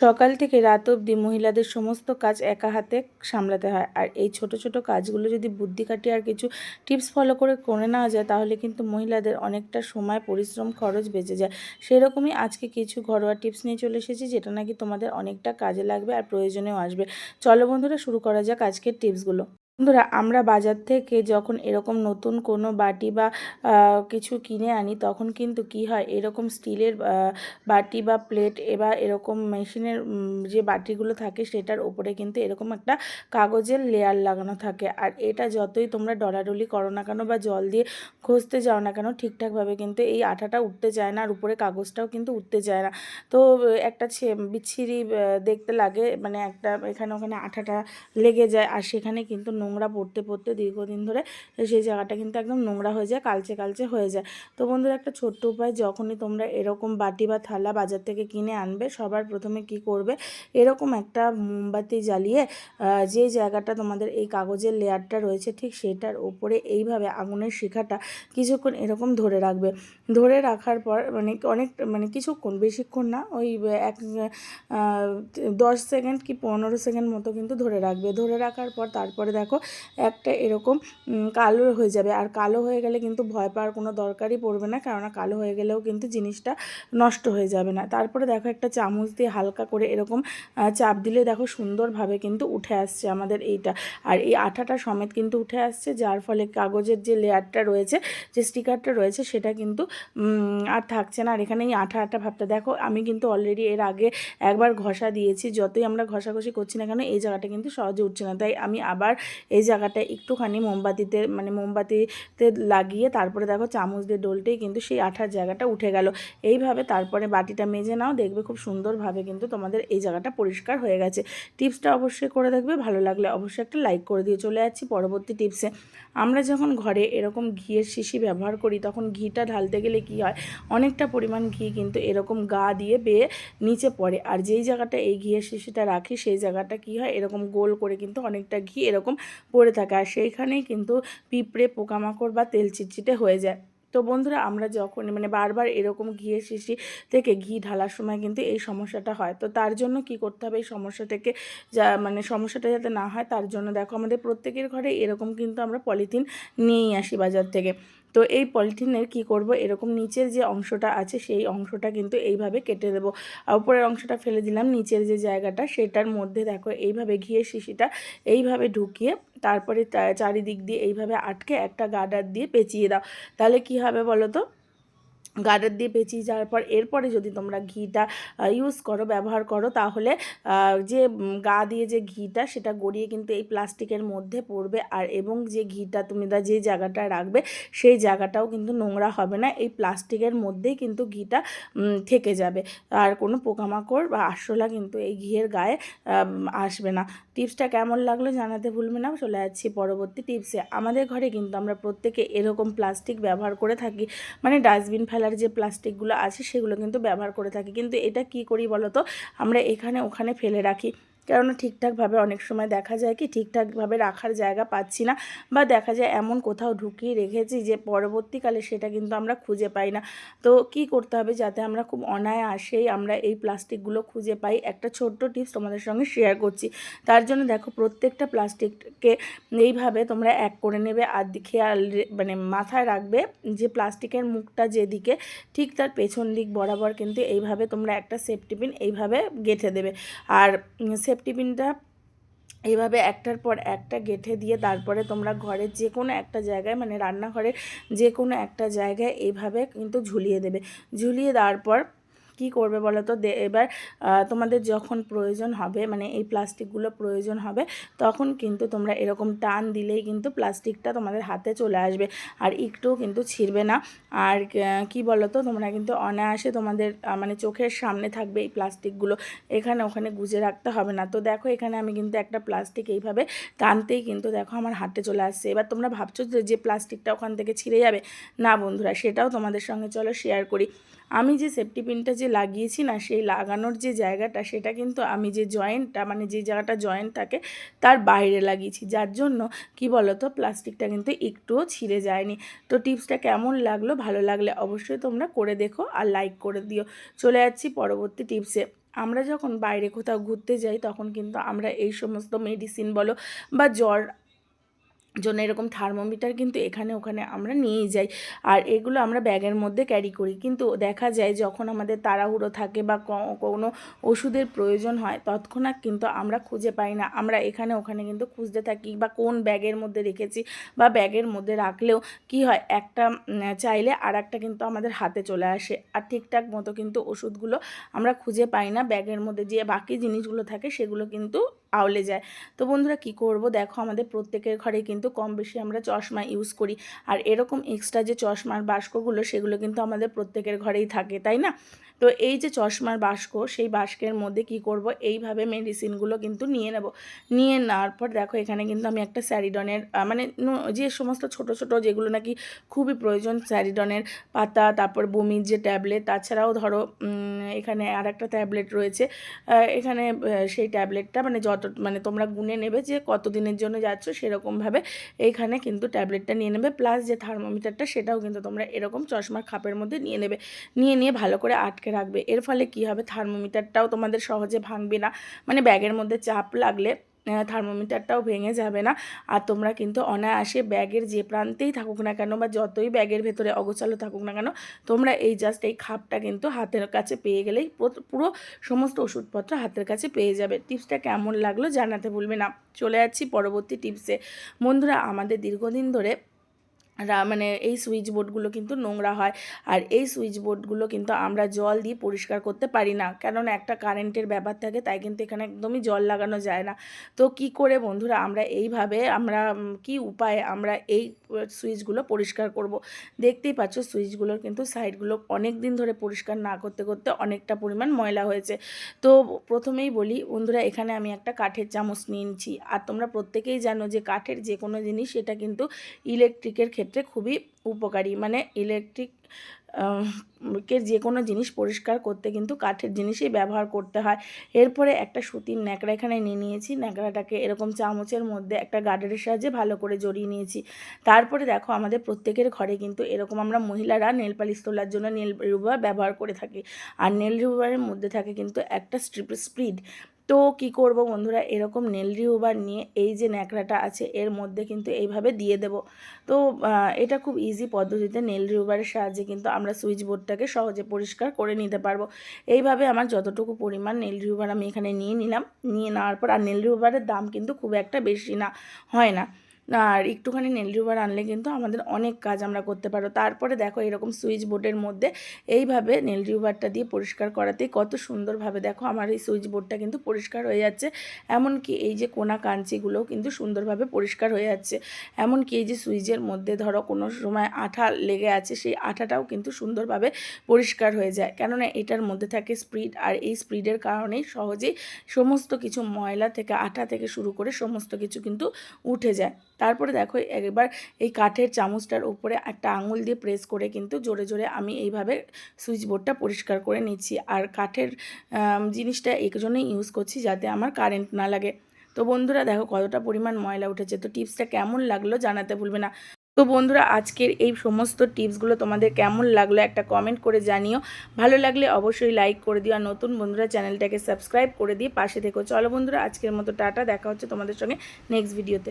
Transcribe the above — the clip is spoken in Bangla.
সকাল থেকে রাত অবধি মহিলাদের সমস্ত কাজ একা হাতে সামলাতে হয়। আর এই ছোট ছোট কাজগুলো যদি বুদ্ধি খাটিয়ে আর কিছু টিপস ফলো করে করে নেওয়া যায়, তাহলে কিন্তু মহিলাদের অনেকটা সময় পরিশ্রম খরচ বেঁচে যায়। সেরকমই আজকে কিছু ঘরোয়া টিপস নিয়ে চলে এসেছি, যেটা নাকি তোমাদের অনেকটা কাজে লাগবে আর প্রয়োজনেও আসবে। চলো বন্ধুরা, শুরু করা যাক আজকের টিপসগুলো। বন্ধুরা, আমরা বাজার থেকে যখন এরকম নতুন কোনো বাটি বা কিছু কিনে আনি, তখন কিন্তু কি হয়, এরকম স্টিলের বাটি বা প্লেট এবার এরকম মেশিনের যে বাটিগুলো থাকে, সেটার ওপরে কিন্তু এরকম একটা কাগজের লেয়ার লাগানো থাকে। আর এটা যতই তোমরা ডলাডলি করো না কেন বা জল দিয়ে ঘষতে যাও না কেন, ঠিকঠাকভাবে কিন্তু এই আঠাটা উঠতে চায় না, আর উপরে কাগজটাও কিন্তু উঠতে চায় না। তো, একটা বিচ্ছিরি দেখতে লাগে মানে একটা এখানে ওখানে আঠাটা লেগে যায়, আর সেখানে কিন্তু নোংরা পড়তে পড়তে দীর্ঘদিন ধরে সেই জায়গাটা কিন্তু একদম নোংরা হয়ে যায়, কালচে কালচে হয়ে যায়। তো বন্ধুরা একটা ছোট্ট উপায়, যখনই তোমরা এরকম বাটি বা থালা বাজার থেকে কিনে আনবে, সবার প্রথমে কি করবে? এরকম একটা মোমবাতি জ্বালিয়ে যে জায়গাটা তোমাদের এই কাগজের লেয়ারটা রয়েছে ঠিক সেটার ওপরে এইভাবে আগুনের শিখাটা কিছুক্ষণ এরকম ধরে রাখবে। ধরে রাখার পর মানে অনেক মানে কিছুক্ষণ, বেশিক্ষণ না, ওই এক দশ সেকেন্ড কি পনেরো সেকেন্ড মতো কিন্তু ধরে রাখবে। ধরে রাখার পর তারপরে দেখো একটা এরকম কালো হয়ে যাবে। আর কালো হয়ে গেলে কিন্তু ভয় পাওয়ার কোনো দরকারই পড়বে না, কেননা কালো হয়ে গেলেও কিন্তু জিনিসটা নষ্ট হয়ে যাবে না। তারপরে দেখো একটা চামচ দিয়ে হালকা করে এরকম চাপ দিলে দেখো সুন্দরভাবে কিন্তু উঠে আসছে আমাদের এইটা। আর এই আঠাটা সমেত কিন্তু উঠে আসছে, যার ফলে কাগজের যে লেয়ারটা রয়েছে, যে স্টিকারটা রয়েছে, সেটা কিন্তু আর থাকছে না। আর এখানে এই আঠা আঠা ভাবটা দেখো, আমি কিন্তু অলরেডি এর আগে একবার ঘষা দিয়েছি। যতই আমরা ঘষাঘষি করছি না কেন, এই জায়গাটা কিন্তু সহজে উঠছে না। তাই আমি আবার এই জায়গাটা একটুখানি মোমবাতিতে মানে মোমবাতিতে লাগিয়ে তারপরে দেখো চামচ দিয়ে ডলতেই কিন্তু সেই আঠার জায়গাটা উঠে গেল। এইভাবে তারপরে বাটিটা মেজে নাও, দেখবে খুব সুন্দরভাবে কিন্তু তোমাদের এই জায়গাটা পরিষ্কার হয়ে গেছে। টিপসটা অবশ্যই করে দেখবে, ভালো লাগলে অবশ্যই একটা লাইক করে দিয়ে চলে যাচ্ছি পরবর্তী টিপসে। আমরা যখন ঘরে এরকম ঘিয়ের শিশি ব্যবহার করি, তখন ঘিটা ঢালতে গেলে কি হয়, অনেকটা পরিমাণ ঘি কিন্তু এরকম গা দিয়ে বেয়ে নিচে পড়ে। আর যেই জায়গাটা এই ঘিয়ের শিশিটা রাখি, সেই জায়গাটা কি হয়, এরকম গোল করে কিন্তু অনেকটা ঘি এরকম পড়ে থাকে আর সেইখানেই কিন্তু পিঁপড়ে, পোকামাকড় বা তেল চিটচিটে হয়ে যায়। তো বন্ধুরা, আমরা যখন মানে বারবার এরকম ঘিয়ের শিশি থেকে ঘি ঢালার সময় কিন্তু এই সমস্যাটা হয়। তো তার জন্য কি করতে হবে? এই সমস্যা থেকে যা মানে সমস্যাটা যাতে না হয়, তার জন্য দেখো আমাদের প্রত্যেকের ঘরে এরকম কিন্তু আমরা পলিথিন নিয়েই আসি বাজার থেকে। তো এই পলিথিনের কি করব? এরকম নিচের যে অংশটা আছে, সেই অংশটা কিন্তু এইভাবে কেটে দেবো। আর উপরের অংশটা ফেলে দিলাম, নিচের যে জায়গাটা, সেটার মধ্যে দেখো এইভাবে ঘিয়ে শিশিটা এইভাবে ঢুকিয়ে তারপরে চারিদিক দিয়ে এইভাবে আটকে একটা গার্ডার দিয়ে পেঁচিয়ে দাও। তাহলে কি হবে বলো তো? গার্ডার দিয়ে পেঁচিয়ে যাওয়ার পর এরপরে যদি তোমরা ঘিটা ইউজ করো, ব্যবহার করো, তাহলে যে গা দিয়ে যে ঘিটা সেটা গড়িয়ে কিন্তু এই প্লাস্টিকের মধ্যে পড়বে আর এবং যে ঘিটা তুমি দা, যে জায়গাটা রাখবে সেই জায়গাটাও কিন্তু নোংরা হবে না। এই প্লাস্টিকের মধ্যেই কিন্তু ঘিটা থেকে যাবে। আর কোনো পোকামাকড় বা আরশোলা কিন্তু এই ঘিয়ের গায়ে আসবে না। টিপসটা কেমন লাগল জানাতে ভুলবে না। চলে যাচ্ছি পরবর্তী টিপসে। আমাদের ঘরে কিন্তু আমরা প্রত্যেকে এরকম প্লাস্টিক ব্যবহার করে থাকি। মানে ডাস্টবিন ফেলার যে প্লাস্টিকগুলো আছে সেগুলো কিন্তু ব্যবহার করে থাকি। কিন্তু এটা কি করি বলতো? আমরা এখানে ওখানে ফেলে রাখি। কেননা ঠিকঠাকভাবে অনেক সময় দেখা যায় কি ঠিকঠাকভাবে রাখার জায়গা পাচ্ছি না বা দেখা যায় এমন কোথাও ঢুকিয়ে রেখেছি যে পরবর্তীকালে সেটা কিন্তু আমরা খুঁজে পাই না। তো কি করতে হবে যাতে আমরা খুব অনায়াসেই আমরা এই প্লাস্টিকগুলো খুঁজে পাই? একটা ছোট্ট টিপস তোমাদের সঙ্গে শেয়ার করছি। তার জন্য দেখো প্রত্যেকটা প্লাস্টিককে এইভাবে তোমরা এক করে নেবে আর খেয়াল মানে মাথায় রাখবে যে প্লাস্টিকের মুখটা যেদিকে ঠিক তার পেছন দিক বরাবর কিন্তু এইভাবে তোমরা একটা সেফটি পিন এইভাবে গেঁথে দেবে। আর সেফটি পিনটা এইভাবে একটার পর একটা গেঁথে দিয়ে তারপরে তোমরা ঘরের যে কোনো একটা জায়গায় মানে রান্নাঘরের যে কোনো একটা জায়গায় এইভাবে কিন্তু ঝুলিয়ে দেবে। ঝুলিয়ে দেওয়ার পর কী করবে বলো তো এবার তোমাদের যখন প্রয়োজন হবে মানে এই প্লাস্টিকগুলো প্রয়োজন হবে, তখন কিন্তু তোমরা এরকম টান দিলেই কিন্তু প্লাস্টিকটা তোমাদের হাতে চলে আসবে। আর একটুও কিন্তু ছিঁড়বে না। আর কি বলো তো তোমরা কিন্তু অনায়াসে তোমাদের মানে চোখের সামনে থাকবে এই প্লাস্টিকগুলো। এখানে ওখানে গুজে রাখতে হবে না। তো দেখো, এখানে আমি কিন্তু একটা প্লাস্টিক এইভাবে টানতেই কিন্তু দেখো আমার হাতে চলে আসছে। এবার তোমরা ভাবছ যে প্লাস্টিকটা ওখান থেকে ছিঁড়ে যাবে? না বন্ধুরা, সেটাও তোমাদের সঙ্গে চলো শেয়ার করি। আমি যে সেফটি পিনটা যে লাগিয়েছি না, সেই লাগানোর যে জায়গাটা, সেটা কিন্তু আমি যে জয়েন্টটা মানে যে জায়গাটা জয়েন্ট থাকে, তার বাইরে লাগিয়েছি। যার জন্য কি বলো তো প্লাস্টিকটা কিন্তু একটুও ছিঁড়ে যায়নি। তো টিপসটা কেমন লাগল, ভালো লাগলে অবশ্যই তোমরা করে দেখো আর লাইক করে দিও। চলে যাচ্ছি পরবর্তী টিপসে। আমরা যখন বাইরে কোথাও ঘুরতে যাই, তখন কিন্তু আমরা এই সমস্ত মেডিসিন বলো বা জ্বর জন্য এরকম থার্মোমিটার কিন্তু এখানে ওখানে আমরা নিয়েই যাই। আর এগুলো আমরা ব্যাগের মধ্যে ক্যারি করি। কিন্তু দেখা যায় যখন আমাদের তাড়াহুড়ো থাকে বা কোনো ওষুধের প্রয়োজন হয়, তৎক্ষণাৎ কিন্তু আমরা খুঁজে পাই না। আমরা এখানে ওখানে কিন্তু খুঁজতে থাকি বা কোন ব্যাগের মধ্যে রেখেছি বা ব্যাগের মধ্যে রাখলেও কি হয়, একটা চাইলে আর একটা কিন্তু আমাদের হাতে চলে আসে। আর ঠিকঠাক মতো কিন্তু ওষুধগুলো আমরা খুঁজে পাই না ব্যাগের মধ্যে। যে বাকি জিনিসগুলো থাকে সেগুলো কিন্তু আউলে যায়। তো বন্ধুরা কি করব? দেখো আমাদের প্রত্যেকের ঘরে কিন্তু কম বেশি আমরা চশমা ইউজ করি। আর এরকম এক্সট্রা যে চশমার বাস্কগুলো, সেগুলো কিন্তু আমাদের প্রত্যেকের ঘরেই থাকে, তাই না? তো এই যে চশমার বাস্ক সেই বাস্কের মধ্যে কি করব? এইভাবে মেডিসিনগুলো কিন্তু নিয়ে নেব। নিয়ে নেওয়ার পর দেখো এখানে কিন্তু আমি একটা স্যারিডনের মানে যে সমস্ত ছোট ছোট যেগুলো নাকি খুবই প্রয়োজন, স্যারিডনের পাতা, তারপর বমির যে ট্যাবলেট তাছাড়াও ধরো এখানে আর একটা ট্যাবলেট রয়েছে এখানে সেই ট্যাবলেটটা মানে যত মানে তোমরা গুনে নেবে যে কত দিনের জন্য যাচ্ছ, সেরকমভাবে এইখানে কিন্তু ট্যাবলেটটা নিয়ে নেবে। প্লাস যে থার্মোমিটারটা সেটাও কিন্তু তোমরা এরকম চশমার খাপের মধ্যে নিয়ে নেবে। নিয়ে নিয়ে ভালো করে আটকে রাখবে। এর ফলে কি হবে? থার্মোমিটারটাও তোমাদের সহজে ভাঙবে না। মানে ব্যাগের মধ্যে চাপ লাগলে থার্মোমিটারটাও ভেঙে যাবে না। আর তোমরা কিন্তু অনায়াসে ব্যাগের যে প্রান্তেই থাকুক না কেন বা যতই ব্যাগের ভেতরে অগোছালো থাকুক না কেন, তোমরা এই জাস্ট এই খাপটা কিন্তু হাতের কাছে পেয়ে গেলেই পুরো- সমস্ত ওষুধপত্র হাতের কাছে পেয়ে যাবে। টিপসটা কেমন লাগল জানাতে ভুলবে না। চলে যাচ্ছি পরবর্তী টিপসে। বন্ধুরা, আমাদের দীর্ঘদিন ধরে মানে এই সুইচ বোর্ডগুলো কিন্তু নোংরা হয়। আর এই সুইচ বোর্ডগুলো কিন্তু আমরা জল দিয়ে পরিষ্কার করতে পারি না। কেননা একটা কারেন্টের ব্যাপার থাকে, তাই কিন্তু এখানে একদমই জল লাগানো যায় না। তো কি করে বন্ধুরা আমরা এইভাবে আমরা কি উপায়ে আমরা এই সুইচগুলো পরিষ্কার করব? দেখতেই পাচ্ছ সুইচগুলোর কিন্তু সাইডগুলো অনেক দিন ধরে পরিষ্কার না করতে করতে অনেকটা পরিমাণ ময়লা হয়েছে। তো প্রথমেই বলি, বন্ধুরা এখানে আমি একটা কাঠের চামচ নিয়েছি আর তোমরা প্রত্যেকেই জানো যে কাঠের যে কোনো জিনিস, সেটা কিন্তু ইলেকট্রিকের ক্ষেত্রে খুবই উপকারী। মানে ইলেকট্রিক কে যে কোনো জিনিস পরিষ্কার করতে কিন্তু কাঠের জিনিসই ব্যবহার করতে হয়। এরপরে একটা সুতির ন্যাকড়া এখানে নিয়ে নিয়েছি। ন্যাকড়াটাকে এরকম চামচের মধ্যে একটা গার্ডারের সাহায্যে ভালো করে জড়িয়ে নিয়েছি। তারপরে দেখো আমাদের প্রত্যেকের ঘরে কিন্তু এরকম আমরা মহিলারা নেল পালিশ তোলার জন্য নেল রিমুভার ব্যবহার করে থাকি। আর নেল রিমুভারের মধ্যে থাকে কিন্তু একটা স্ট্রিপ স্পিড তো কি করব বন্ধুরা? এরকম নেল রিমুভার নিয়ে এই যে ন্যাকড়াটা আছে, এর মধ্যে কিন্তু এইভাবে দিয়ে দেব। তো এটা খুব ইজি পদ্ধতিতে নেল রিমুভারের সাহায্যে কিন্তু আমরা সুইচ বোর্ডটাকে সহজে পরিষ্কার করে নিতে পারব। এইভাবে আমার যতটুকু পরিমাণ নেল রিমুভার আমি এখানে নিয়ে নিলাম। নিয়ে নেওয়ার পর আর নেল রিমুভারের দাম কিন্তু খুব একটা বেশি না, হয় না। আর একটুখানি নেল রিমুভার আনলে কিন্তু আমাদের অনেক কাজ আমরা করতে পারো তারপরে দেখো এরকম সুইচ বোর্ডের মধ্যে এইভাবে নেল রিমুভারটা দিয়ে পরিষ্কার করাতেই কত সুন্দরভাবে দেখো আমার এই সুইচ বোর্ডটা কিন্তু পরিষ্কার হয়ে যাচ্ছে। এমনকি এই যে কোনা কাঞ্চিগুলোও কিন্তু সুন্দরভাবে পরিষ্কার হয়ে যাচ্ছে। এমনকি এই যে সুইচের মধ্যে ধরো কোনো সময় আঠা লেগে আছে সেই আঠাটাও কিন্তু সুন্দরভাবে পরিষ্কার হয়ে যায়। কেননা এটার মধ্যে থাকে স্প্রিড আর এই স্প্রিডের কারণেই সহজেই সমস্ত কিছু ময়লা থেকে, আঠা থেকে শুরু করে সমস্ত কিছু কিন্তু উঠে যায়। তারপরে দেখো একবার এই কাঠের চামচটার উপরে একটা আঙুল দিয়ে প্রেস করে কিন্তু জোরে জোরে আমি এইভাবে সুইচ বোর্ডটা পরিষ্কার করে নিচ্ছি। আর কাঠের জিনিসটা এই জন্যই ইউজ করছি যাতে আমার কারেন্ট না লাগে। তো বন্ধুরা দেখো কতটা পরিমাণ ময়লা উঠেছে। তো টিপসটা কেমন লাগল জানাতে ভুলবে না। তো বন্ধুরা আজকের এই সমস্ত টিপসগুলো তোমাদের কেমন লাগল একটা কমেন্ট করে জানিও। ভালো লাগলে অবশ্যই লাইক করে দিও। আর নতুন বন্ধুরা চ্যানেলটাকে সাবস্ক্রাইব করে দিয়ে পাশে থেকো। চলো বন্ধুরা আজকের মতো টাটা। দেখা হচ্ছে তোমাদের সঙ্গে নেক্সট ভিডিওতে